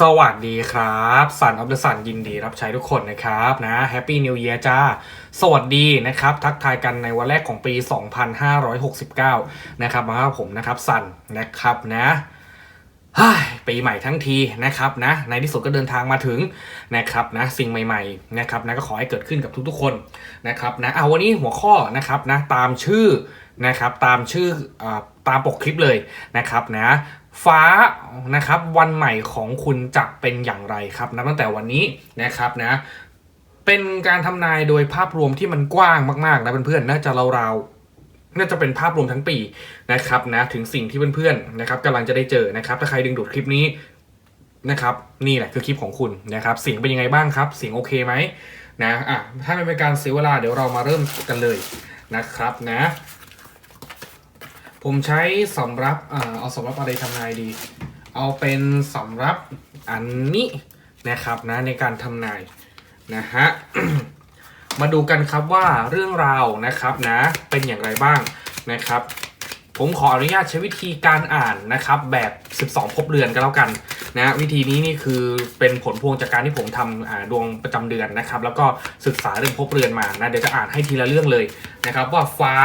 สวัสดีครับสันออฟเดอะสันยินดีรับใช้ทุกคนนะครับนะแฮปปี้นิว e ย r จ้า สวัสดีนะครับ ทักทายกันในวันแรกของปี 2569 นะครับมาครับผมนะครับสันนะครับนะปีใหม่ทั้งทีนะครับนะในที่สุดก็เดินทางมาถึงนะครับนะสิ่งใหม่ๆนะครับนะก็ขอให้เกิดขึ้นกับทุกๆคนนะครับนะเอาวันนี้หัวข้อนะครับนะตามชื่อนะครับตามชื่ออตามปกคลิปเลยนะครับนะ ฟ้านะครับวันใหม่ของคุณจะเป็นอย่างไรครับนับตั้งแต่วันนี้นะครับนะเป็นการทำนายโดยภาพรวมที่มันกว้างมากๆนะเพื่อนๆน่าจะราวๆน่าจะเป็นภาพรวมทั้งปีนะครับนะถึงสิ่งที่เพื่อนๆนะครับกำลังจะได้เจอนะครับ ถ้าใครดึงดูดคลิปนี้นะครับนี่แหละคือคลิปของคุณนะครับเสียงเป็นยังไงบ้างครับ เสียงโอเคไหมนะอะถ้าไม่เป็นการเสียเวลาเดี๋ยวเรามาเริ่มกันเลยนะครับนะ ผมใช้สำรับอเอาสำรับอะไรทำนายดี เอาเป็นสำรับอันนี้นะครับนะในการทำนายนะฮะมาดูกันครับว่าเรื่องราวนะครับนะเป็นอย่างไรบ้างนะครับ ผมขออนุญาตใช้วิธีการอ่านนะครับ แบบ 12ภพเรือนก็แล้วกันนะวิธีนี้นี่คือเป็นผลพวงจากการที่ผมทำดวงประจำเดือนนะครับ แล้วก็ศึกษาเรื่องภพเรือนมานะเดี๋ยวจะอ่านให้ทีละเรื่องเลยนะครับ ว่าฟ้า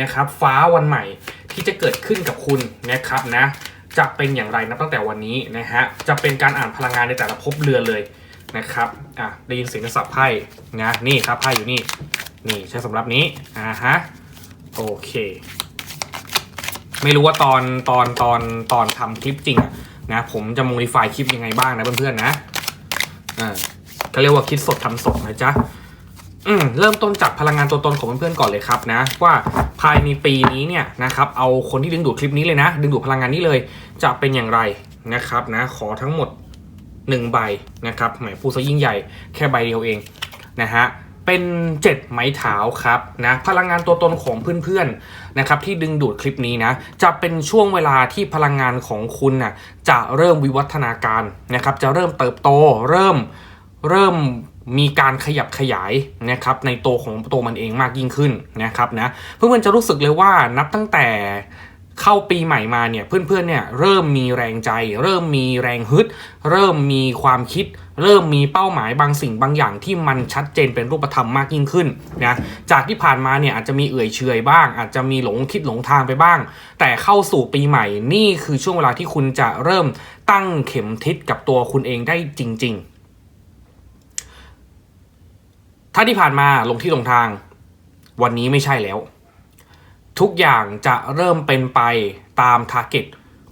นะครับฟ้าวันใหม่ ที่จะเกิดขึ้นกับคุณนะครับนะจะเป็นอย่างไรนับตั้งแต่วันนี้นะฮะจะเป็นการอ่านพลังงานในแต่ละภพเรือนเลยนะครับอะได้ยินเสียงกระสับไพ่นะนี่ครับไพ่อยู่นี่นี่ใช้สำหรับนี้อ่าฮะโอเค ไม่รู้ว่าตอนตอนตอนตอนทำคลิปจริงนะผมจะโมดิฟายคลิปยังไงบ้างนะเพื่อนๆนะอ่าก็เรียกว่าคิดสดทำสดนะจ๊ะ อืมเริ่มต้นจากพลังงานตัวตนของเพื่อนๆก่อนเลยครับนะว่าภายในปีนี้เนี่ยนะครับเอาคนที่ดึงดูดคลิปนี้เลยนะ ดึงดูดพลังงานนี้เลย จะเป็นอย่างไรนะครับนะขอทั้งหมด 1 ใบนะครับหมายพูดซะยิ่งใหญ่แค่ใบเดียวเองนะฮะเป็น7ไม้เท้าครับนะพลังงานตัวตนของเพื่อนๆนะครับที่ดึงดูดคลิปนี้นะจะเป็นช่วงเวลาที่พลังงานของคุณน่ะจะเริ่มวิวัฒนาการนะครับจะเริ่มเติบโตเริ่มเริ่ม มีการขยับขยายนะครับในตัวของตัวมันเองมากยิ่งขึ้นนะครับนะเพื่อนๆจะรู้สึกเลยว่านับตั้งแต่เข้าปีใหม่มาเนี่ยเพื่อนๆเนี่ยเริ่มมีแรงใจ เริ่มมีแรงฮึด เริ่มมีความคิด เริ่มมีเป้าหมายบางสิ่งบางอย่างที่มันชัดเจนเป็นรูปธรรมมากยิ่งขึ้นนะจากที่ผ่านมาเนี่ยอาจจะมีเอื่อยเฉยบ้าง อาจจะมีหลงคิดหลงทางไปบ้าง แต่เข้าสู่ปีใหม่นี่คือช่วงเวลาที่คุณจะเริ่มตั้งเข็มทิศกับตัวคุณเองได้จริง ๆ ถ้าที่ผ่านมาลงที่หลงทาง วันนี้ไม่ใช่แล้ว ทุกอย่างจะเริ่มเป็นไปตามทาร์เก็ต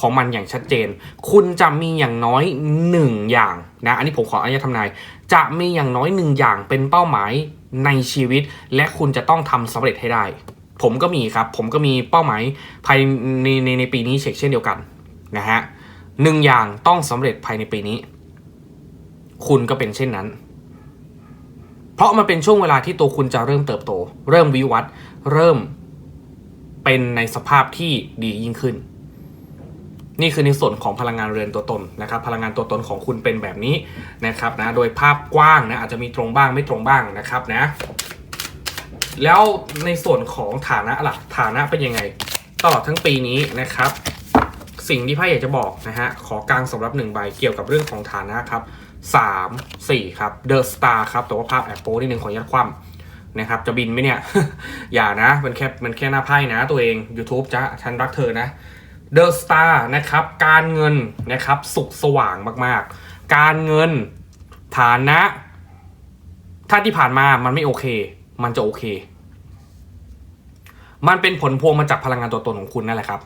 ของมันอย่างชัดเจน คุณจะมีอย่างน้อยหนึ่งอย่างนะ อันนี้ผมขออนุญาตทำนาย จะมีอย่างน้อยหนึ่งอย่างเป็นเป้าหมายในชีวิต และคุณจะต้องทำสำเร็จให้ได้ ผมก็มีครับ ผมก็มีเป้าหมายภายในในในปีนี้เช่นเดียวกันนะฮะหนึ่งอย่างต้องสำเร็จภายในปีนี้ คุณก็เป็นเช่นนั้น ราะมันเป็นช่วงเวลาที่ตัวคุณจะเริ่มเติบโต เริ่มวิวัฒน์เริ่มเป็นในสภาพที่ดียิ่งขึ้น นี่คือในส่วนของพลังงานเรือนตัวตนนะครับ พลังงานตัวตนของคุณเป็นแบบนี้นะครับนะโดยภาพกว้างนะอาจจะมีตรงบ้างไม่ตรงบ้างนะครับนะ แล้วในส่วนของฐานะล่ะฐานะเป็นยังไง ตลอดทั้งปีนี้นะครับ สิ่งที่ไพ่อยากจะบอกนะฮะขอกลางสำหรับหนึ่งใบเกี่ยวกับเรื่องของฐานะครับ สามสี่ครับเดอะสตาร์ครับแต่ว่าภาพแอบโป้นิดนึงขออนุญาตคว่ำนะครับ จะบินไหมเนี่ย อย่านะ มันแค่มันแค่หน้าไพ่นะตัวเอง YouTube จะฉันรักเธอนะ The Star นะครับ การเงินนะครับ สุขสว่างมากๆ การเงินฐานะ ถ้าที่ผ่านมามันไม่โอเค มันจะโอเค มันเป็นผลพวงมาจากพลังงานตัวตนของคุณนั่นแหละครับ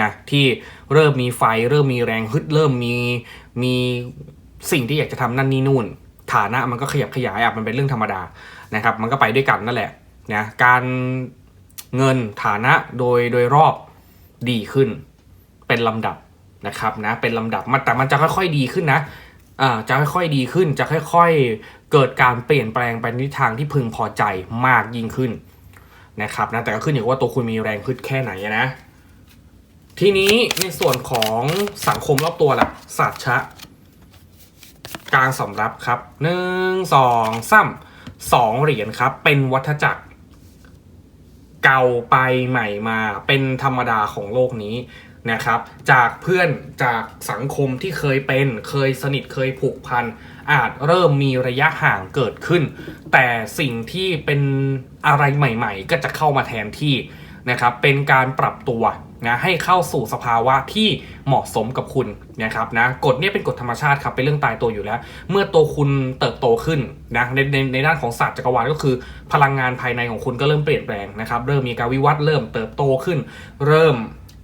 นะที่เริ่มมีไฟเริ่มมีแรงฮึดเริ่มมีมี สิ่งที่อยากจะทำนั่นนี่นู่น ฐานะมันก็ขยับขยายอะมันเป็นเรื่องธรรมดานะครับ มันก็ไปด้วยกันนั่นแหละนะการเงินฐานะโดยโดยรอบดีขึ้น เป็นลำดับนะครับนะเป็นลำดับมันแต่มันจะค่อยๆดีขึ้นนะอ่าจะค่อยๆดีขึ้นจะค่อยๆ เกิดการเปลี่ยนแปลงไปในทิศทางที่พึงพอใจมากยิ่งขึ้นนะครับนะแต่ก็ขึ้นอยู่ว่าตัวคุณมีแรงขึ้นแค่ไหนนะทีนี้ในส่วนของสังคมรอบตัวล่ะสัตว์ชะ กลางสำรับครับหนึ่งสองสามสองเหรียญครับ เป็นวัฏจักร เก่าไปใหม่มาเป็นธรรมดาของโลกนี้นะครับ จากเพื่อนจากสังคมที่เคยเป็นเคยสนิทเคยผูกพัน อาจเริ่มมีระยะห่างเกิดขึ้น แต่สิ่งที่เป็นอะไรใหม่ ๆ ก็จะเข้ามาแทนที่นะครับ เป็นการปรับตัว นะให้เข้าสู่สภาวะที่เหมาะสมกับคุณนะครับนะกฎเนี้เป็นกฎธรรมชาติครับเป็นเรื่องตายตัวอยู่แล้ว เมื่อตัวคุณเติบโตขึ้นนะในในในด้านของศาสตร์จักรวาลก็คือ พลังงานภายในของคุณก็เริ่มเปลี่ยนแปลงนะครับเริ่มมีการวิวัฒน์เริ่มเติบโตขึ้น เริ่ม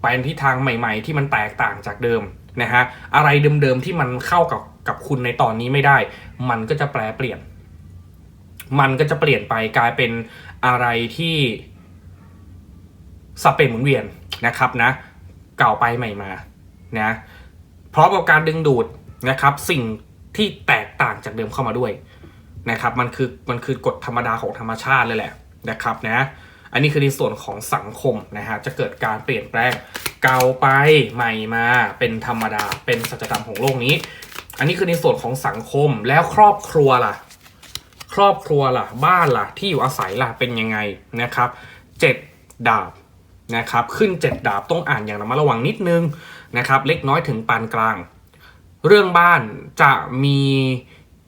ไปในทิศทางใหม่ ๆ ที่มันแตกต่างจากเดิมนะฮะอะไรเดิมๆที่มันเข้ากับกับคุณในตอนนี้ไม่ได้ มันก็จะแปลเปลี่ยน มันก็จะเปลี่ยนไปกลายเป็นอะไรที่ สเปนหมุนเวียนนะครับนะเก่าไปใหม่มานะพร้อมกับการดึงดูดนะครับ สิ่งที่แตกต่างจากเดิมเข้ามาด้วยนะครับมันคือมันคือกฎธรรมดาของธรรมชาติเลยแหละนะครับนะอันนี้คือในส่วนของสังคมนะฮะจะเกิดการเปลี่ยนแปลงเก่าไปใหม่มาเป็นธรรมดาเป็นสัจธรรมของโลกนี้ อันนี้คือในส่วนของสังคมแล้วครอบครัวล่ะ ครอบครัวล่ะ บ้านล่ะ ที่อยู่อาศัยล่ะเป็นยังไงนะครับเจ็ดดาบ นะครับขึ้นเจ็ดดาบต้องอ่านอย่างระมัดระวังนิดนึงนะครับเล็กน้อยถึงปานกลาง เรื่องบ้านจะมี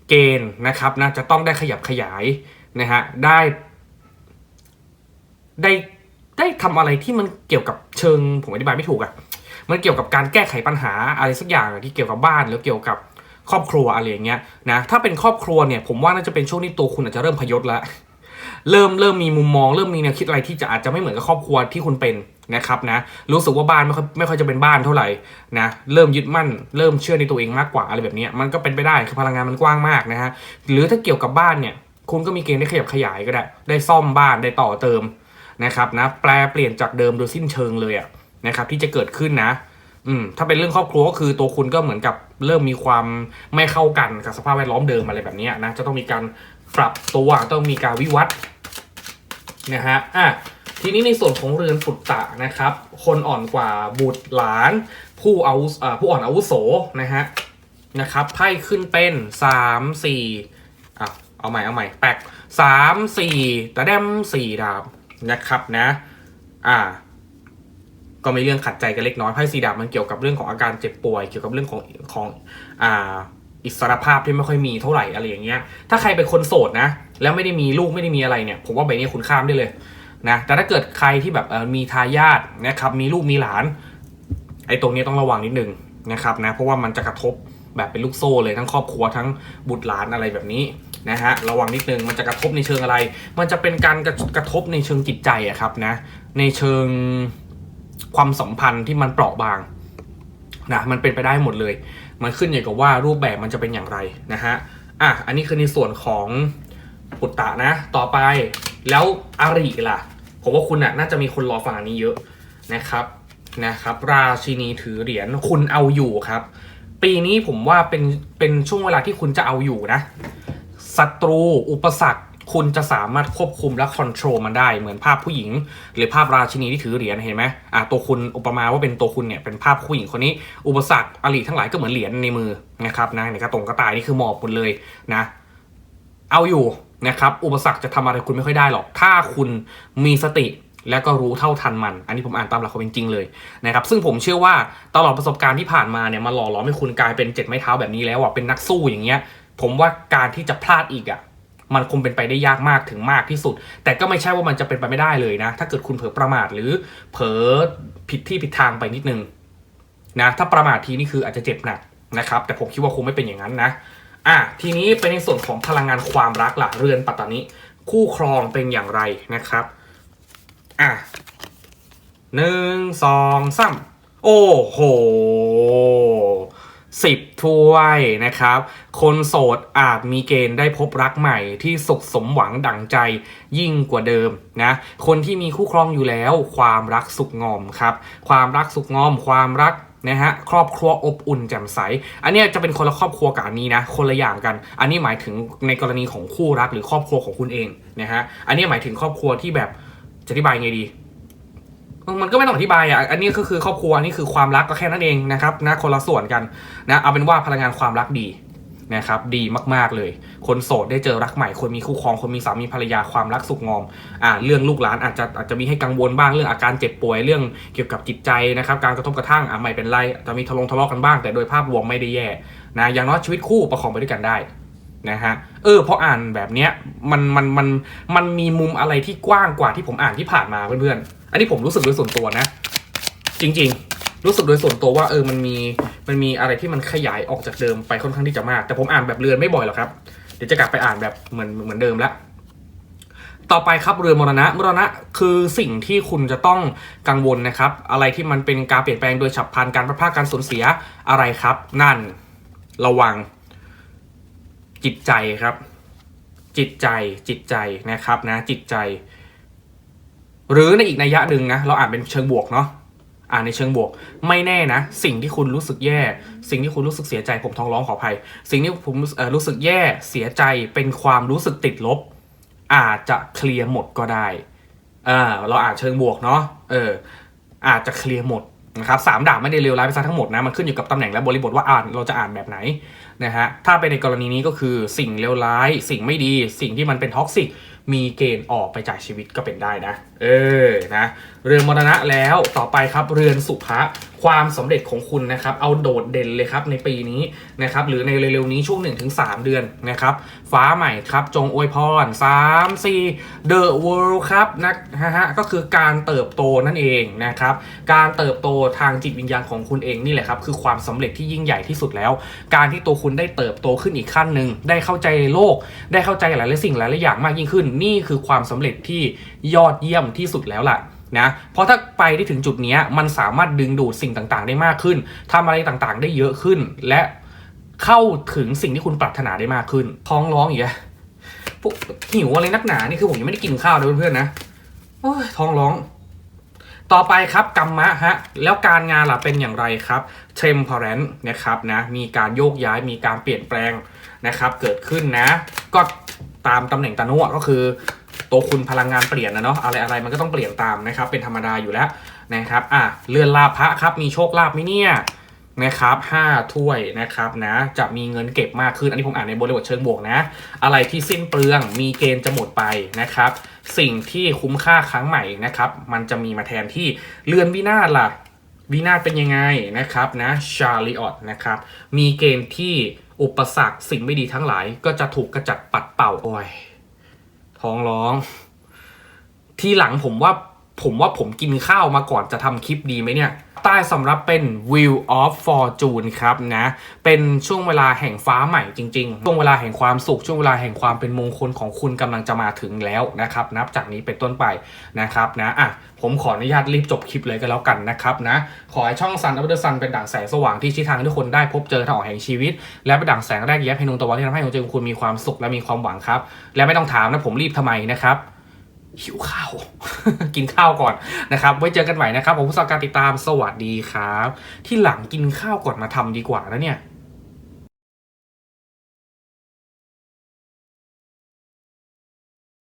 เกณฑ์นะครับนะจะต้องได้ขยับขยายนะฮะได้ได้ได้ทำอะไรที่มันเกี่ยวกับเชิงผมอธิบายไม่ถูกอะ่ะมันเกี่ยวกับการแก้ไขปัญหาอะไรสักอย่างที่เกี่ยวกับบ้านหรือเกี่ยวกับครอบครัวอะไรอย่างเงี้ยนะถ้าเป็นครอบครัวเนี่ยผมว่าน่าจะเป็นช่วงที่ตัวคุณอาจจะเริ่มพยศแล้ว เริ่มเริ่มมีมุมมอง เริ่มมีแนวคิดอะไรที่จะอาจจะไม่เหมือนกับครอบครัวที่คุณเป็นนะครับนะรู้สึกว่าบ้านไม่ค่อยไม่ค่อยจะเป็นบ้านเท่าไหร่นะเริ่มยึดมั่น เริ่มเชื่อในตัวเองมากกว่าอะไรแบบนี้มันก็เป็นไปได้คือพลังงานมันกว้างมากนะฮะหรือถ้าเกี่ยวกับบ้านเนี่ยคุณก็มีเกณฑ์ได้ขยับขยายก็ได้ ได้ซ่อมบ้านได้ต่อเติมนะครับนะแปลเปลี่ยนจากเดิมโดยสิ้นเชิงเลยอะนะครับที่จะเกิดขึ้นนะ อืมถ้าเป็นเรื่องครอบครัวก็คือตัวคุณก็เหมือนกับเริ่มมีความไม่เข้ากันกับสภาพแวดล้อมเดิมอะไรแบบนี้นะจะต้องมีการปรับตัวต้องมีการวิวัฒน์นะฮะอะทีนี้ในส่วนของเรือนปุตตะนะครับ คนอ่อนกว่าบุตรหลาน ผู้อาวุอ่าผู้อ่อนอาวุโสนะฮะนะครับไพ่ขึ้นเป็นสามสี่อะเอาใหม่เอาใหม่แปลกสามสี่ตะแดมสี่ดาบนะครับนะ อ่า ก็มีเรื่องขัดใจกันเล็กน้อยไพ่สีดาบมันเกี่ยวกับเรื่องของอาการเจ็บป่วย เกี่ยวกับเรื่องของของอ่าอิสรภาพที่ไม่ค่อยมีเท่าไหร่อะไรอย่างเงี้ย ถ้าใครเป็นคนโสดนะ แล้วไม่ได้มีลูกไม่ได้มีอะไรเนี่ย ผมว่าใบนี้คุณข้ามได้เลยนะ แต่ถ้าเกิดใครที่แบบมีทายาทนะครับ มีลูกมีหลาน ไอ้ตรงนี้ต้องระวังนิดนึงนะครับนะ เพราะว่ามันจะกระทบแบบเป็นลูกโซ่เลยทั้งครอบครัวทั้งบุตรหลานอะไรแบบนี้นะฮะ ระวังนิดนึง มันจะกระทบในเชิงอะไร มันจะเป็นการกระกระทบในเชิงจิตใจอะครับนะ ในเชิง ความสัมพันธ์ที่มันเปราะบางนะมันเป็นไปได้หมดเลย มันขึ้นอยู่กับว่ารูปแบบมันจะเป็นอย่างไรนะฮะอะอันนี้คือในส่วนของปุตตะนะ ต่อไปแล้วอาริล่ะ ผมว่าคุณน่ะน่าจะมีคนรอฟังอันนี้เยอะนะครับนะครับ ราชินีถือเหรียญคุณเอาอยู่ครับ ปีนี้ผมว่าเป็นเป็นช่วงเวลาที่คุณจะเอาอยู่นะศัตรูอุปสรรค คุณจะสามารถควบคุมและคอนโทรลมันได้เหมือนภาพผู้หญิง หรือภาพราชินีที่ถือเหรียญเห็นไหมอะตัวคุณอุปมาว่าเป็นตัวคุณเนี่ยเป็นภาพผู้หญิงคนนี้ อุปสรรคอริทั้งหลายก็เหมือนเหรียญในมือนะครับนะในกระตงกระต่ายนี่คือหมอบหมดเลยนะ เอาอยู่นะครับอุปสรรคจะทำอะไรคุณไม่ค่อยได้หรอก ถ้าคุณมีสติและก็รู้เท่าทันมัน อันนี้ผมอ่านตามหลักความเป็นจริงเลยนะครับ ซึ่งผมเชื่อว่าตลอดประสบการณ์ที่ผ่านมาเนี่ยมาหล่อหลอมให้คุณกลายเป็นเจ็ดไม้เท้าแบบนี้แล้วอะเป็นนักสู้อย่างเงี้ย ผมว่าการที่จะพลาดอีกอะ มันคงเป็นไปได้ยากมากถึงมากที่สุด แต่ก็ไม่ใช่ว่ามันจะเป็นไปไม่ได้เลยนะ ถ้าเกิดคุณเผลอประมาทหรือเผลอผิดที่ผิดทางไปนิดนึงนะถ้าประมาททีนี่คืออาจจะเจ็บหนักนะครับ แต่ผมคิดว่าคงไม่เป็นอย่างนั้นนะอะทีนี้เป็นในส่วนของพลังงานความรักล่ะเรือนปัตตานิคู่ครองเป็นอย่างไรนะครับอะหนึ่งสองสามโอ้โห สิบถ้วยนะครับ คนโสดอาจมีเกณฑ์ได้พบรักใหม่ที่สุขสมหวังดั่งใจยิ่งกว่าเดิมนะ คนที่มีคู่ครองอยู่แล้ว ความรักสุขงอมครับ ความรักสุขงอม ความรักนะฮะครอบครัวอบอุ่นแจ่มใส อันนี้จะเป็นคนละครอบครัวกับอันนี้นะคนละอย่างกัน อันนี้หมายถึงในกรณีของคู่รักหรือครอบครัวของคุณเองนะฮะอันนี้หมายถึงครอบครัวที่แบบจะอธิบายไงดี มันก็ไม่ต้องอธิบายอะ อันนี้ก็คือครอบครัวนี่คือความรักก็แค่นั้นเองนะครับนะคนละส่วนกันนะเอาเป็นว่าพลังงานความรักดีนะครับดีมากๆเลย คนโสดได้เจอรักใหม่ คนมีคู่ครอง คนมีสามีภรรยาความรักสุขงอมอ่าเรื่องลูกหลานอาจจะอาจจะมีให้กังวลบ้างเรื่องอาการเจ็บป่วยเรื่องเกี่ยวกับจิตใจนะครับการกระทบกระทั่งอ่าไม่เป็นไรจะมีทะเลาะทะเลาะกันบ้าง แต่โดยภาพรวมไม่ได้แย่นะอย่างน้อยชีวิตคู่ประคองไปด้วยกันได้นะฮะเออพออ่านแบบเนี้ยมันมันมันมันมีมุมอะไรที่กว้างกว่าที่ผมอ่านที่ผ่านมาเพื่อนๆ อันนี้ผมรู้สึกโดยส่วนตัวนะ จริง ๆ รู้สึกโดยส่วนตัวว่าเออมันมีมันมีอะไรที่มันขยายออกจากเดิมไปค่อนข้างที่จะมาก แต่ผมอ่านแบบเรือนไม่บ่อยหรอกครับ เดี๋ยวจะกลับไปอ่านแบบเหมือนเหมือนเดิมละต่อไปครับเรือนมรณะมรณะคือสิ่งที่คุณจะต้องกังวลนะครับ อะไรที่มันเป็นการเปลี่ยนแปลงโดยฉับพลันการพลาดพาการสูญเสียอะไรครับ นั่นระวัง จิตใจครับ จิตใจจิตใจนะครับนะจิตใจ หรือในอีกนัยยะหนึ่งนะเราอ่านเป็นเชิงบวกเนาะอ่านในเชิงบวก ไม่แน่นะ สิ่งที่คุณรู้สึกแย่ สิ่งที่คุณรู้สึกเสียใจผมท้องร้องขออภัย สิ่งที่ผมรู้สึกแย่เสียใจเป็นความรู้สึกติดลบ อาจจะเคลียร์หมดก็ได้เออเราอ่านเชิงบวกเนาะเอออาจจะเคลียร์หมดนะครับสามดาบไม่ได้เลวร้ายไปซะทั้งหมดนะมันขึ้นอยู่กับตำแหน่งและบริบทว่าอ่านเราจะอ่านแบบไหนนะฮะถ้าเป็นในกรณีนี้ก็คือสิ่งเลวร้าย สิ่งไม่ดี สิ่งที่มันเป็นท็อกซิก มีเกณฑ์ออกไปจากชีวิตก็เป็นได้นะ เออนะเรือนมรณะแล้วต่อไปครับเรือนสุภะ ความสำเร็จของคุณนะครับ เอาโดดเด่นเลยครับในปีนี้นะครับ หรือในเร็วๆนี้ช่วง 1-3 เดือนนะครับ ฟ้าใหม่ครับ จงอวยพร 3 4 The World ครับนะฮะก็คือการเติบโตนั่นเองนะครับ การเติบโตทางจิตวิญญาณของคุณเองนี่แหละครับ คือความสำเร็จที่ยิ่งใหญ่ที่สุดแล้ว การที่ตัวคุณได้เติบโตขึ้นอีกขั้นหนึ่งได้เข้าใจโลก ได้เข้าใจหลายๆสิ่งหลายๆอย่างมากยิ่งขึ้น นี่คือความสำเร็จที่ยอดเยี่ยมที่สุดแล้วล่ะ นะเพราะถ้าไปได้ถึงจุดนี้มันสามารถดึงดูดสิ่งต่างๆ ได้มากขึ้นทำอะไรต่างๆ ได้เยอะขึ้น และเข้าถึงสิ่งที่คุณปรารถนาได้มากขึ้นท้องร้องอย่างเงี้ยพวกหิวอะไรนักหนานี่คือผมยังไม่ได้กินข้าวเลยเพื่อนๆนะโอ้ยท้องร้อง ต่อไปครับกรรมะฮะ แล้วการงานล่ะเป็นอย่างไรครับ temperance นะครับนะมีการโยกย้ายมีการเปลี่ยนแปลงนะครับ เกิดขึ้นนะ ก็ตามตำแหน่งตานุก็คือ ตัวคุณพลังงานเปลี่ยนนะเนาะอะไรอะไรมันก็ต้องเปลี่ยนตามนะครับ เป็นธรรมดาอยู่แล้วนะครับอะเรือนลาภะครับมีโชคลาภไหมเนี่ยนะครับห้าถ้วยนะครับนะจะมีเงินเก็บมากขึ้น อันนี้ผมอ่านในบริบทเชิงบวกนะ อะไรที่สิ้นเปลืองมีเกณฑ์จะหมดไปนะครับ สิ่งที่คุ้มค่าครั้งใหม่นะครับ มันจะมีมาแทนที่เรือนวินาศล่ะวินาศเป็นยังไงนะครับนะชาลิออตนะครับ มีเกณฑ์ที่อุปสรรคสิ่งไม่ดีทั้งหลายก็จะถูกกระจัดปัดเป่าโอ้ย ท้องร้อง ทีหลังผมว่าผมว่าผมกินข้าวมาก่อนจะทำคลิปดีไหมเนี่ย ใต้สำหรับเป็น Wheel of Fortune ครับนะเป็นช่วงเวลาแห่งฟ้าใหม่จริงๆ ช่วงเวลาแห่งความสุขช่วงเวลาแห่งความเป็นมงคลของคุณกำลังจะมาถึงแล้วนะครับ นับจากนี้เป็นต้นไปนะครับนะอะผมขออนุญาตรีบจบคลิปเลยก็แล้วกันนะครับนะขอให้ช่องซันอัปเดตซันเป็นด่างแสงสว่างที่ชี้ทางให้ทุกคนได้พบเจอทางออกแห่งชีวิต และเป็นด่างแสงแรกแย้มให้นุงตะวันที่ทำให้หัวใจของคุณมีความสุขและมีความหวังครับ และไม่ต้องถามนะผมรีบทำไมนะครับ หิวข้าว กินข้าวก่อนนะครับ ไว้เจอกันใหม่นะครับ ผมผู้สัการติดตามสวัสดีครับ ที่หลังกินข้าวก่อนมาทำดีกว่านะเนี่ย